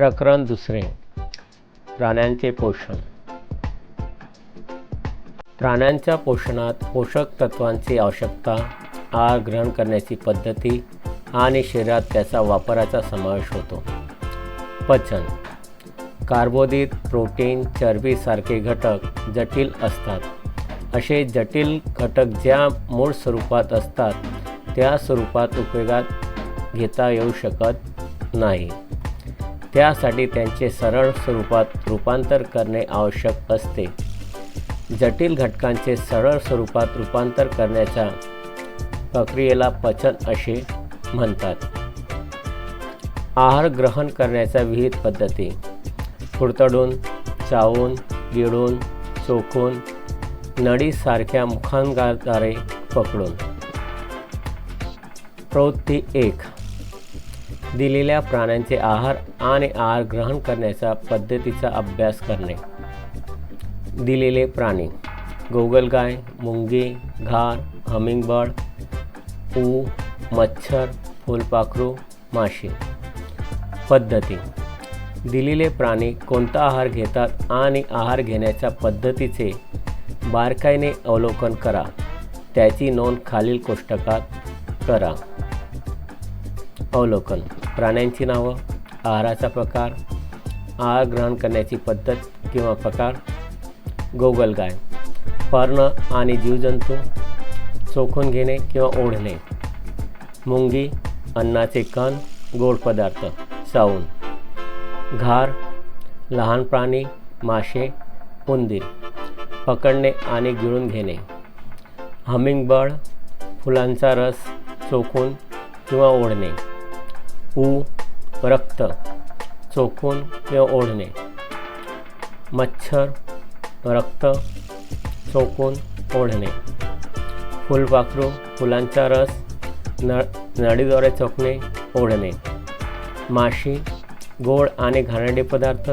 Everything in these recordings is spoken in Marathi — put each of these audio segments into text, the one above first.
प्रकरण दुसरे. प्राण्यांचे पोषण. प्राण्यांच्या पोषणात पोषक तत्वांची आवश्यकता आहार ग्रहण करण्याची पद्धती आणि शरीरात त्याचा वापराचा समावेश होतो. पचन. कार्बोदित प्रोटीन चरबीसारखे घटक जटिल असतात. असे जटिल घटक ज्या मूळ स्वरूपात असतात त्या स्वरूपात उपयोगात घेता येऊ शकत नाही. त्यासाठी त्यांचे सरळ स्वरूपात रूपांतर करणे आवश्यक असते. जटिल घटकांचे सरळ स्वरूपात रूपांतर करण्याच्या प्रक्रियेला पचन असे म्हणतात. आहार ग्रहण करण्याच्या विविध पद्धती. कुडतडून चावून गिळून चोखून नळीसारख्या मुखांगाद्वारे पकडून. प्रवृत्ती एक. दिलेल्या प्राण्यांचे आहार आणि आहार ग्रहण करण्याच्या पद्धतीचा अभ्यास करणे. दिलेले प्राणी. गोगलगाय मुंगी घार हमिंगबर्ड ऊ मच्छर फुलपाखरू माशी. पद्धती. दिलेले प्राणी कोणता आहार घेतात आणि आहार घेण्याच्या पद्धतीचे बारकाईने अवलोकन करा. त्याची नोंद खालील कोष्टकात करा. अवलोकन. प्राण्यांची नावं आहाराचा प्रकार आहार ग्रहण करण्याची पद्धत किंवा प्रकार गोगलगाय पर्ण आणि जीवजंतू चोखून घेणे किंवा ओढणे मुंगी अन्नाचे कण गोड पदार्थ चावून घार लहान प्राणी मासे उंदीर पकडणे आणि गिळून घेणे हमिंगबर्ड फुलांचा रस चोखून किंवा ओढणे. ऊ रक्त चोखून किंवा ओढणे. मच्छर रक्त चोखून ओढणे. फुलपाखरू फुलांचा रस न नळीद्वारे चोखणे ओढणे. माशी गोड आणि घाणेरडे पदार्थ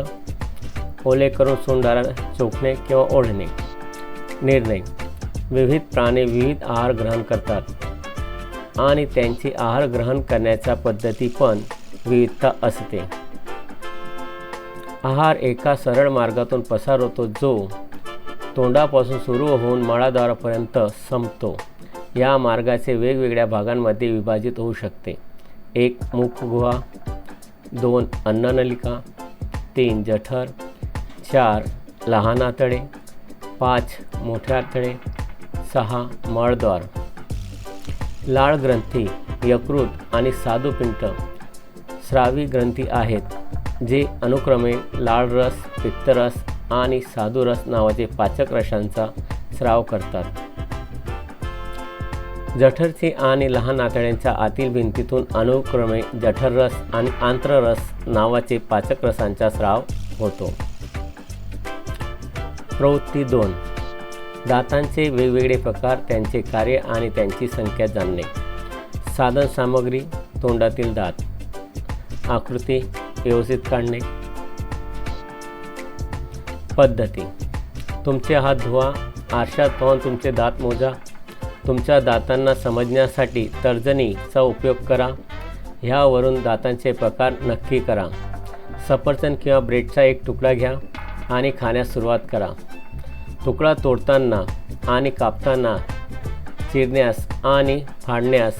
ओले करून सोंडारा चोखणे किंवा ओढणे. निर्णय. विविध प्राणी विविध आहार ग्रहण करतात. आणि त्यांची आहार ग्रहण करण्याच्या पद्धती पण विविधता असते. आहार एका सरळ मार्गातून पसार होतो जो तोंडापासून सुरू होऊन मळाद्वारापर्यंत संपतो. या मार्गाचे वेगवेगळ्या भागांमध्ये विभाजित होऊ शकते. एक मुखगुहा दोन अन्ननलिका तीन जठर चार लहान आतडे पाच मोठे आतडे सहा मळद्वार. लाळ ग्रंथी यकृत आणि साधुपिंड स्रावी ग्रंथी आहेत जे अनुक्रमे लाळ रस पित्तरस आणि साधुरस नावाचे पाचक रसांचा स्राव करतात. जठरचे आणि लहान आतड्यांच्या आतील भिंतीतून अनुक्रमे जठररस आणि आंत्ररस नावाचे पाचक रसांचा स्राव होतो. प्रवृत्ती दोन. दातांचे वेगवेगळे प्रकार त्यांचे कार्य आणि त्यांची संख्या जाणणे. साधन सामग्री तोंडातील दात. आकृती व्यवस्थित काढणे. पद्धती. तुमचे हात धुवा आरशात पाहून तुमचे दात मोजा. तुमच्या दातांना समजण्यासाठी तर्जनीचा उपयोग करा. ह्यावरून दातांचे प्रकार नक्की करा. सफरचंद किंवा ब्रेडचा एक तुकडा घ्या आणि खाण्यास सुरुवात करा. तुकडा तोडताना आणि कापताना चिरण्यास आणि फाडण्यास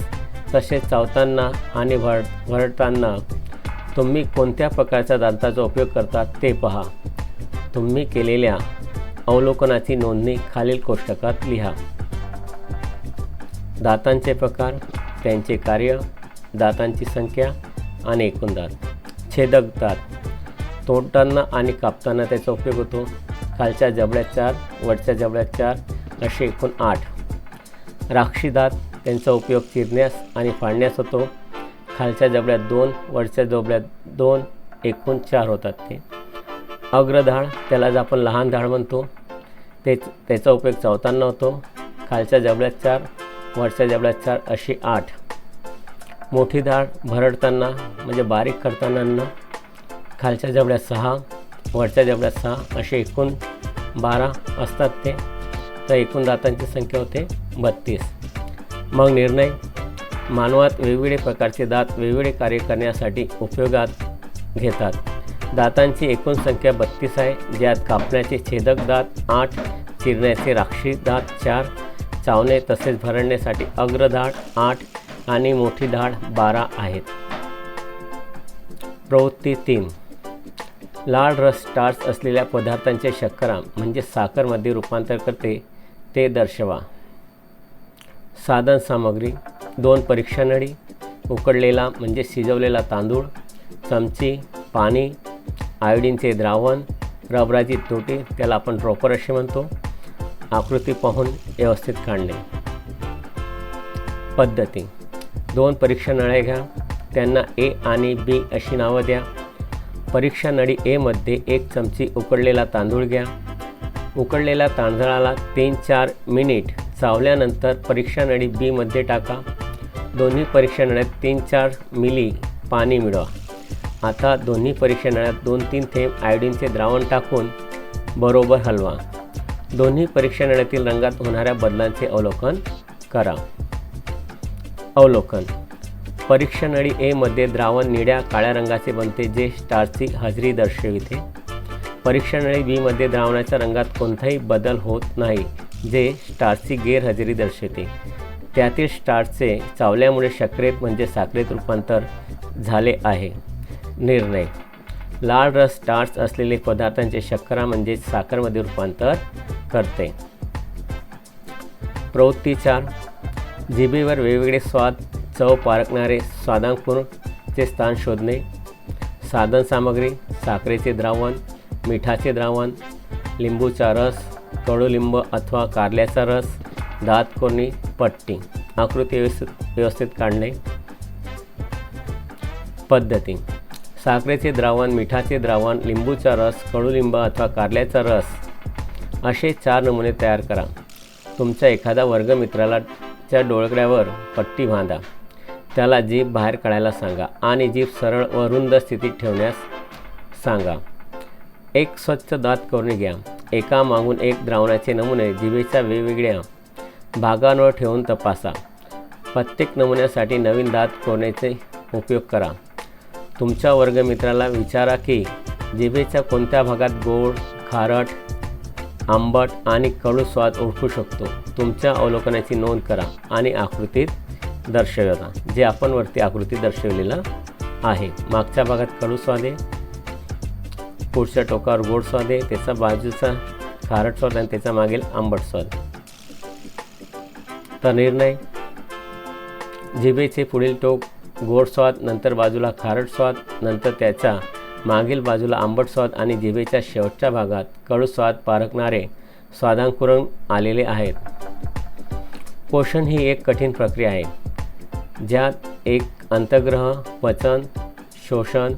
तसेच चावताना आणि भर भरडताना तुम्ही कोणत्या प्रकारच्या दांताचा उपयोग करता ते पहा. तुम्ही केलेल्या अवलोकनाची नोंदणी खालील कोष्टकात लिहा. दातांचे प्रकार त्यांचे कार्य दातांची संख्या आणि एकूण दात. छेदक दात. तोडताना आणि कापताना त्याचा उपयोग होतो. खालच्या जबड्यात चार वरच्या जबड्यात चार असे एकूण आठ. राक्षी दात त्यांचा उपयोग चिरण्यास आणि फाडण्यास होतो. खालच्या जबड्यात दोन वरच्या जबड्यात दोन एकूण चार होतात ते. अग्रधाळ त्यालाच आपण लहान धाळ म्हणतो. ते त्याचा उपयोग चावताना होतो. खालच्या जबड्यात चार वरच्या जबड्यात चार अशी आठ. मोठी डाळ भरडताना म्हणजे बारीक करताना खालच्या जबड्यात सहा वरच्या जबड्यात सहा असे एकूण बारा असतात ते. तर एकूण दातांची संख्या होते बत्तीस. मग निर्णय मानवात वेगवेगळे प्रकारचे दात वेगवेगळे कार्य करण्यासाठी उपयोगात घेतात. दातांची एकूण संख्या बत्तीस आहे ज्यात कापण्याचे छेदक दात आठ चिरण्याचे राक्षी दात चार चावणे तसेच भरडण्यासाठी अग्रधाड आठ आणि मोठी धाड बारा आहेत. प्रवृत्ती तीन. लाल रस स्टार्च असलेल्या पदार्थांचे शर्करा म्हणजे साखरमध्ये रूपांतर करते ते दर्शवा. साधन सामग्री दोन परीक्षा नळी उकडलेला म्हणजे शिजवलेला तांदूळ चमची पाणी आयोडीनचे द्रावण रबराची तोटी त्याला आपण ड्रॉपर असे म्हणतो आकृती पाहून व्यवस्थित काढणे. पद्धती दोन परीक्षा नळ्या घ्या त्यांना ए आणि बी अशी नावं द्या परीक्षा नळी एमध्ये एक चमची उकडलेला तांदूळ घ्या. उकडलेल्या तांदळाला तीन चार मिनिट चावल्यानंतर परीक्षा नळी बीमध्ये टाका. दोन्ही परीक्षा नळ्यात तीन चार मिली पाणी मिळवा. आता दोन्ही परीक्षा नळ्यात दोन तीन थेंब आयोडीनचे द्रावण टाकून बरोबर हलवा. दोन्ही परीक्षा नळ्यातील रंगात होणाऱ्या बदलांचे अवलोकन करा. अवलोकन. परीक्षा नळी एमध्ये द्रावण निळ्या काळ्या रंगाचे बनते जे स्टारची हजेरी दर्शविते. परीक्षा नळी बीमध्ये द्रावणाच्या रंगात कोणताही बदल होत नाही जे स्टारची गैरहजेरी दर्शविते. त्यातील स्टार्सचे चावल्यामुळे शर्करेत म्हणजे साखरेत रूपांतर झाले आहे. निर्णय. लाल रस स्टार्च असलेले पदार्थांचे शर्करा म्हणजे साखरमध्ये रूपांतर करते. प्रवृत्ती चार जिभेवर वेगवेगळे स्वाद चव पारखणारे स्वादांकुरचे स्थान शोधणे साधन सामग्री साखरेचे द्रावण मिठाचे द्रावण लिंबूचा रस कडुलिंब अथवा कारल्याचा रस दात कोणी पट्टी आकृती व्यवस्थित व्यवस्थित काढणे. पद्धती साखरेचे द्रावण मिठाचे द्रावण लिंबूचा रस कडुलिंब अथवा कारल्याचा रस असे चार नमुने तयार करा. तुमच्या एखादा वर्गमित्राला च्या डोळकड्यावर पट्टी बांधा. त्याला जीभ बाहेर काढायला सांगा आणि जीभ सरळ व रुंद स्थितीत ठेवण्यास सांगा. एक स्वच्छ दात करून घ्या. एका मागून एक द्रावणाचे नमुने जिभेच्या वेगवेगळ्या भागांवर ठेवून तपासा. प्रत्येक नमुन्यासाठी नवीन दात कोरण्याचे उपयोग करा. तुमच्या वर्गमित्राला विचारा की जिभेच्या कोणत्या भागात गोड खारट आंबट आणि कडू स्वाद ओळखू शकतो. तुमच्या अवलोकनाची नोंद करा आणि आकृतीत दर्शवता जे आपण वरती आकृती दर्शवलेलं आहे. मागच्या भागात कडू स्वादे आहे पुढच्या टोकावर गोड स्वाद आहे त्याचा बाजूचा खारट स्वाद आणि त्याचा मागील आंबट स्वाद. तर निर्णय जिभेचे पुढील टोक गोड स्वाद नंतर बाजूला खारट स्वाद नंतर त्याचा मागील बाजूला आंबट स्वाद आणि जिभेच्या शेवटच्या भागात कडू स्वाद पारखणारे स्वादांकुरण आलेले आहेत. पोषण ही एक कठीण प्रक्रिया आहे. ज्यात एक अंतग्रह पचन शोषण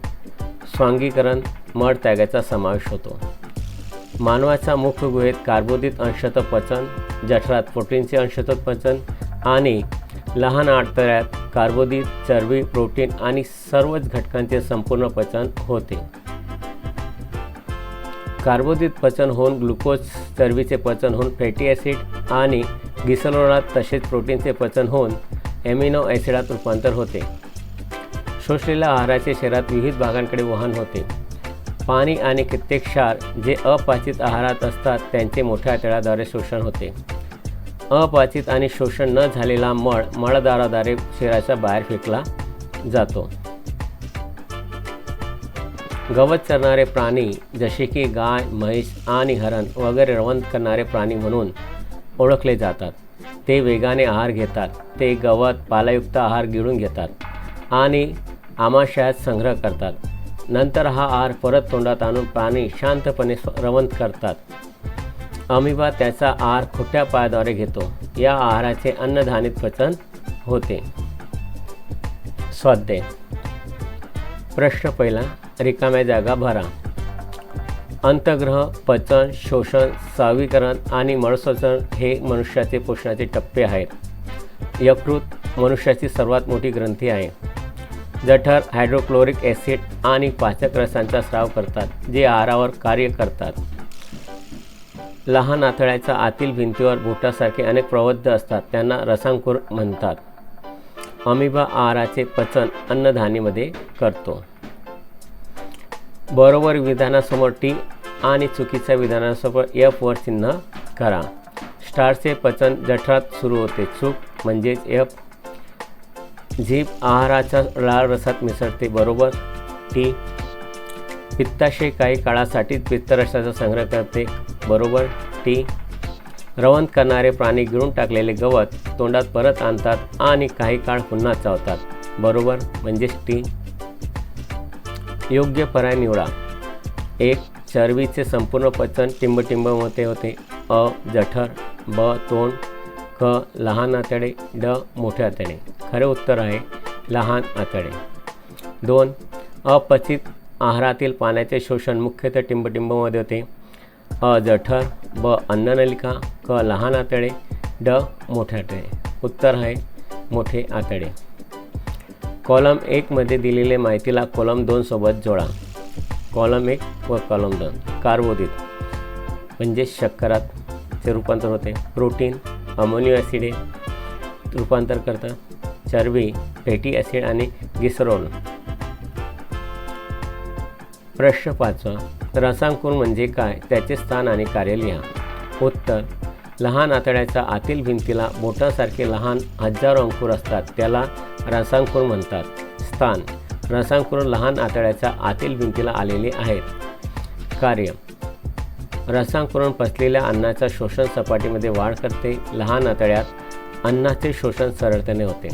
स्वांगीकरण मळ त्यागाचा समावेश होतो. मानवाच्या मुख्य गुहेत कार्बोदित अंशतः पचन जठरात प्रोटीनचे अंशतः पचन आणि लहान आडतळ्यात कार्बोदित चरबी प्रोटीन आणि सर्वच घटकांचे संपूर्ण पचन होते. कार्बोदित पचन होऊन ग्लुकोज चरबीचे पचन होऊन फॅटी ॲसिड आणि गिसलोरात तसेच प्रोटीनचे पचन होऊन ॲमिनो ॲसिडात रूपांतर होते. शोषलेल्या आहाराचे शरीरात विविध भागांकडे वहन होते. पाणी आणि कित्येक क्षार जे अपाचित आहारात असतात त्यांचे मोठ्या तळाद्वारे शोषण होते. अपाचित आणि शोषण न झालेला मळ मळदाराद्वारे शरीराच्या बाहेर फेकला जातो. गवत चरणारे प्राणी जसे की गाय म्हैस आणि हरण वगैरे रवंत करणारे प्राणी म्हणून ओळखले जातात. ते वेगाने आहार घेतात. ते गवत पालायुक्त आहार गिळून घेतात आणि आमाशयात संग्रह करतात. नंतर हा आहार परत तोंडात आणून प्राणी शांतपणे रवंत करतात. अमिबा त्याचा आहार खोट्या पायाद्वारे घेतो. या आहाराचे अन्नधान्य पचन होते. स्वाध्याय. प्रश्न पहिला रिकाम्या जागा भरा. अंतग्रह पचन शोषण सावीकरण आणि मळस्वचन हे मनुष्याचे पोषणाचे टप्पे आहेत. यकृत मनुष्याची सर्वात मोठी ग्रंथी आहे. जठर हायड्रोक्लोरिक ॲसिड आणि पाचक रसांचा स्राव करतात जे आहारावर कार्य करतात. लहान आतड्याच्या आतील भिंतीवर बोटासारखे अनेक प्रवद्ध असतात त्यांना रसांकुर म्हणतात. अमिबा आहाराचे पचन अन्नधानीमध्ये करतो. बरोबर विधानासमोर टी आणि चुकीच्या विधानासमोर एफ वर चिन्ह करा. स्टारचे पचन जठरात सुरू होते. चूक म्हणजेच एफ झीप आहाराच्या लाळ रसात मिसळते. बरोबर? टी. पित्ताशय काही काळासाठीच पित्तरसाचा संग्रह करते. बरोबर? टी. रवंत करणारे प्राणी गिळून टाकलेले गवत तोंडात परत आणतात आणि काही काळ पुन्हा चावतात. बरोबर? म्हणजेच टी. योग्य पर्याय निवडा. एक चरबीचे संपूर्ण पचन टिंबटिंबमध्ये होते. अ जठर ब तोंड क लहान आतडे ड मोठे आतडे. खरे उत्तर आहे लहान आतडे. दोन अपचित आहारातील पाण्याचे शोषण मुख्यतः टिंबटिंबमध्ये होते. अ जठर ब अन्ननलिका क लहान आतडे ड मोठे आतडे. उत्तर आहे मोठे आतडे. कॉलम एकमध्ये दिलेल्या माहितीला कॉलम दोन सोबत जोडा. कॉलम एक व कॉलम दोन. कार्बोदित. म्हणजे शर्कराचे रूपांतर होते. प्रोटीन अमोनियो ॲसिडे रूपांतर करतात. चरबी फॅटी ॲसिड आणि गिसरोल प्रश्न पाचवा. रसांकुर म्हणजे काय? त्याचे स्थान आणि कार्य लिहा उत्तर. लहान आतड्याच्या आतील भिंतीला बोटासारखे लहान हजारो अंकुर असतात त्याला रसांकुर म्हणतात. स्थान. रसांकुर लहान आतड्याच्या आतील भिंतीला आलेले आहेत. कार्य. रसांकुरण पसलेल्या अन्नाच्या शोषण सपाटीमध्ये वाढ करते. लहान आतड्यात अन्नाचे शोषण सरळतेने होते.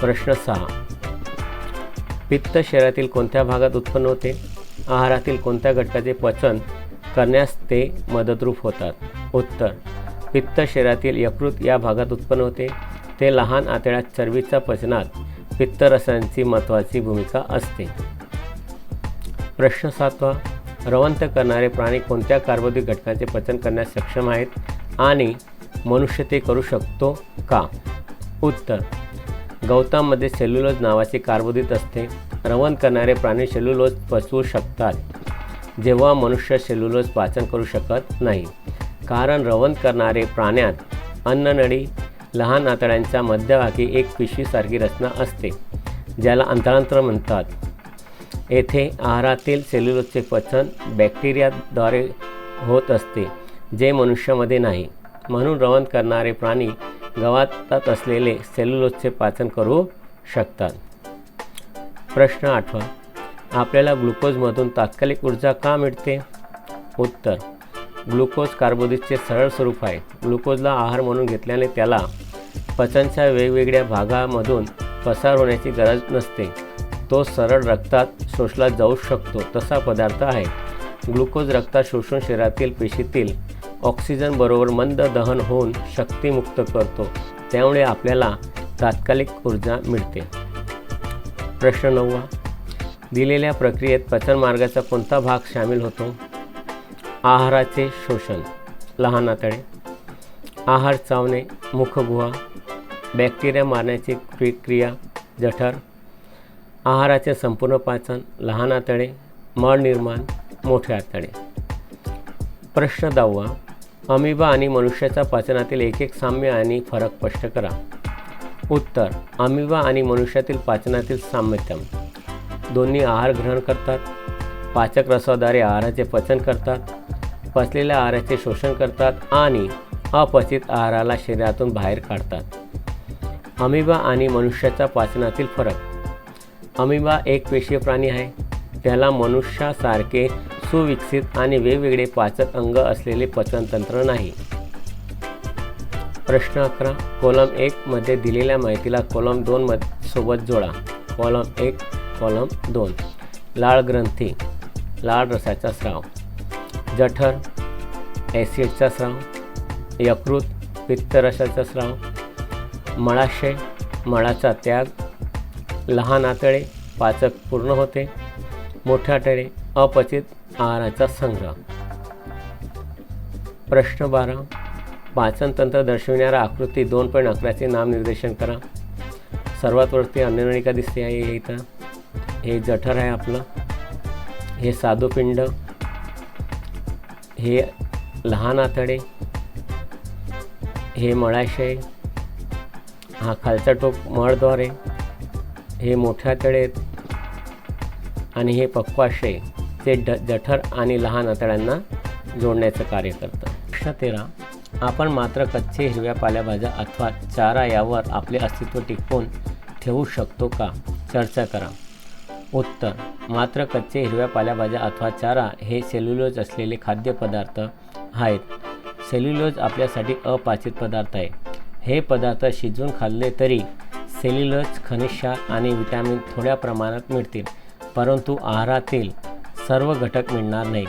प्रश्न सहा. पित्त शरीरातील कोणत्या भागात उत्पन्न होते? आहारातील कोणत्या घटकाचे पचन करण्यास ते मदतरूप होतात? उत्तर. पित्त शरीरातील यकृत या भागात उत्पन्न होते. ते लहान आतड्यात चरबीच्या पचनात पित्तरसांची महत्त्वाची भूमिका असते. प्रश्न सातवा रवंत करणारे प्राणी कोणत्या कार्बोदिक घटकांचे पचन करण्यास सक्षम आहेत आणि मनुष्य ते करू शकतो का? उत्तर गवतामध्ये सेल्युलोज नावाचे कार्बोदित असते. रवंत करणारे प्राणी सेल्युलोज पचवू शकतात जेव्हा मनुष्य सेल्युलोज पाचन करू शकत नाही. कारण रवंथ करणारे प्राण्यात अन्ननळी लहान आतड्यांच्या मध्यभागी एक पिशवीसारखी रचना असते ज्याला अंतरांतर म्हणतात. येथे आहारातील सेल्युलोजचे पचन बॅक्टेरियाद्वारे होत असते जे मनुष्यामध्ये नाही. म्हणून रवंथ करणारे प्राणी गवातात असलेले सेल्युलोजचे पाचन करू शकतात. प्रश्न आठवा. आपल्याला ग्लुकोजमधून तात्कालिक ऊर्जा का मिळते? उत्तर. ग्लुकोज कार्बोदितचे सरळ स्वरूप आहे. ग्लुकोजला आहार म्हणून घेतल्याने त्याला पचनच्या वेगवेगळ्या भागामधून पसार होण्याची गरज नसते. तो सरळ रक्तात शोषला जाऊ शकतो तसा पदार्थ आहे. ग्लुकोज रक्तात शोषून शरीरातील पेशीतील ऑक्सिजनबरोबर मंद दहन होऊन शक्तीमुक्त करतो. त्यामुळे आपल्याला तात्कालिक ऊर्जा मिळते. प्रश्न नववा. दिलेल्या प्रक्रियेत पचन मार्गाचा कोणता भाग सामील होतो? आहाराचे शोषण लहान आतडे आहार चावणे मुखगुहा बॅक्टेरिया मारण्याची प्रक्रिया जठर आहाराचे संपूर्ण पाचन लहान आतडे मळ निर्माण मोठे आतडे. प्रश्न दहावा अमिबा आणि मनुष्याच्या पाचनातील एक एक साम्य आणि फरक स्पष्ट करा. उत्तर अमिबा आणि मनुष्यातील पाचनातील साम्यतम. दोन्ही आहार ग्रहण करतात. पाचक रसाद्वारे आहाराचे पचन करतात. पचलेल्या आहाराचे शोषण करतात आणि अपचित आहाराला शरीरातून बाहेर काढतात. अमिबा आणि मनुष्याच्या पाचनातील फरक. अमिबा एक पेशीय प्राणी आहे. त्याला मनुष्यासारखे सुविकसित आणि वेगवेगळे पाचक अंग असलेले पचनतंत्र नाही. प्रश्न अकरा. कॉलम एकमध्ये दिलेल्या माहितीला कॉलम दोन मध सोबत जोडा. कॉलम एक कॉलम दोन. लाळ ग्रंथी. लाळ रसाचा स्राव. जठर ॲसिडचा स्राव यकृत पित्तरसाचा स्राव मळाशय मळाचा त्याग लहान आतळे पाचक पूर्ण होते मोठ्या आतडे अपचित आहाराचा संग्रह. प्रश्न बारा पाचनतंत्र दर्शविणारा आकृती दोन पॉईंट अकराचे नामनिर्देशन करा. सर्वात वरती अन्ननळिका दिसते आहे हे इथं. हे जठर आहे आपलं. हे साधुपिंड हे लहान आतडे हे मळाशय हा खालचा टोक मळद्वारे हे मोठ्या आतडे आहेत आणि हे पक्वाशय ते ड जठर आणि लहान आतड्यांना जोडण्याचं कार्य करतं. प्रश्न तेरा आपण मात्र कच्चे हिरव्या पालेभाज्या अथवा चारा यावर आपले अस्तित्व टिकवून ठेवू शकतो का? चर्चा करा. उत्तर. मात्र कच्चे हिरव्या पालेभाज्या अथवा चारा हे सेल्युलोज असलेले खाद्यपदार्थ आहेत. सेल्युलोज आपल्यासाठी अपाचित पदार्थ आहे. हे पदार्थ शिजवून खाल्ले तरी सेल्युलोज खनिज आणि विटॅमिन थोड्या प्रमाणात मिळतील. परंतु आहारातील सर्व घटक मिळणार नाही.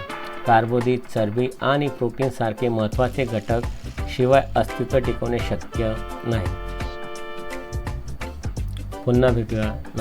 कार्बोदीट चरबी आणि प्रोटीनसारखे महत्त्वाचे घटक शिवाय अस्तित्व टिकवणे शक्य नाही. पुन्हा भेटूया.